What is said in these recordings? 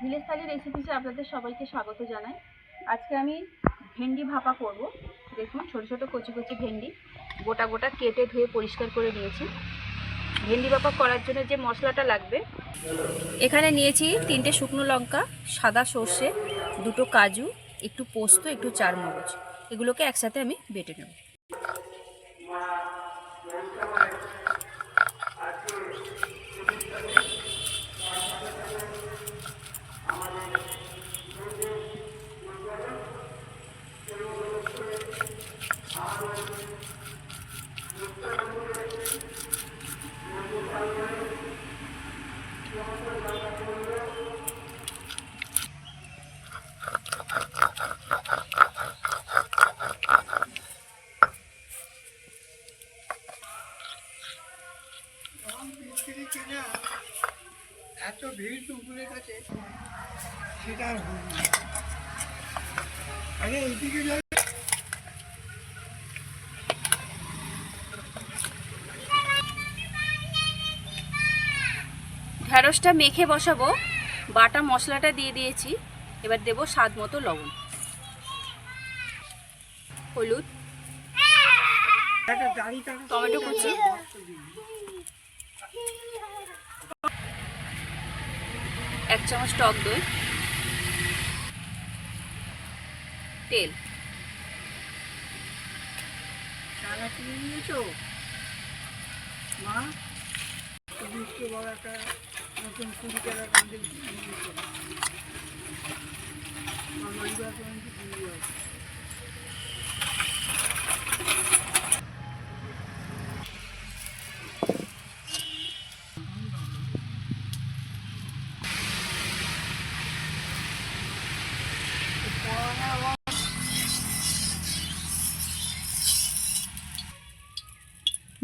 Village থালি রেসিপিসে আপনাদের সবাইকে স্বাগত জানাই। আজকে আমি ভেন্ডি ভাপা করব। দেখুন, ছোট ছোট কচি কচি ভেন্ডি গোটা গোটা কেটে ধুয়ে পরিষ্কার করে নিয়েছি। ভেন্ডি ভাপা করার জন্য যে মশলাটা লাগবে, এখানে নিয়েছি তিনটে শুকনো লঙ্কা, সাদা সর্ষে, দুটো কাজু, একটু পোস্ত, একটু চারমগজ। এগুলোকে একসাথে আমি বেটে নেব। এত ভিড় দুপুরের কাছে সেটা আরে এইদিকে ঢ্যাঁড়সটা মেখে বসাবো, বাটা মশলাটা দিয়ে দিয়েছি, এবার দেবো স্বাদ মতো লবণ। হলুদ, টমেটো কুচি। এক চামচ টক দই। তেল। মা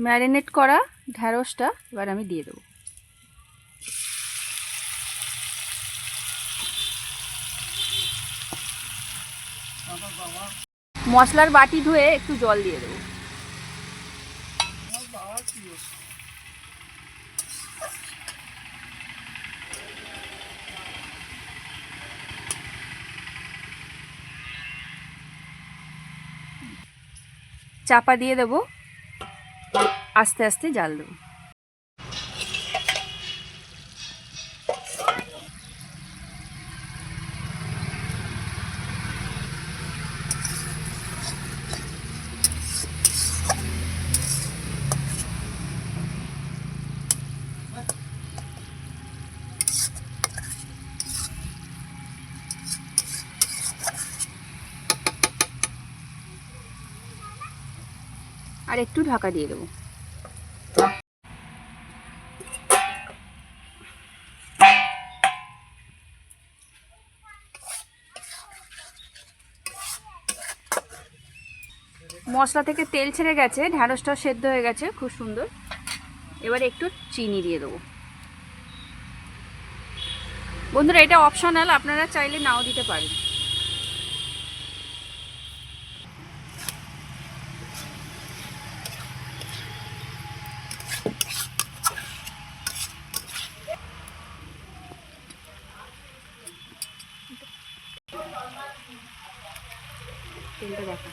ম্যারিনেট করা ঢ্যাঁড়সটা এবার আমি দিয়ে দেবো। মশলার বাটি ধুয়ে একটু জল দিয়ে দেবো? চাপা দিয়ে দেবো আস্তে আস্তে জাল দেবো আর একটু ঢাকা দিয়ে দেবো। মশলা থেকে তেল ছেড়ে গেছে ঢ্যাঁড়সটাও সেদ্ধ হয়ে গেছে, খুব সুন্দর। এবার একটু চিনি দিয়ে দেবো। বন্ধুরা, এটা অপশনাল আপনারা চাইলে নাও দিতে পারেন। তেলটা দেখা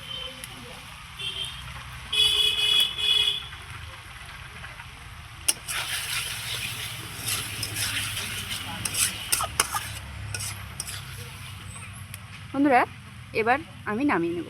বন্ধুরা এবার আমি নামিয়ে নেব।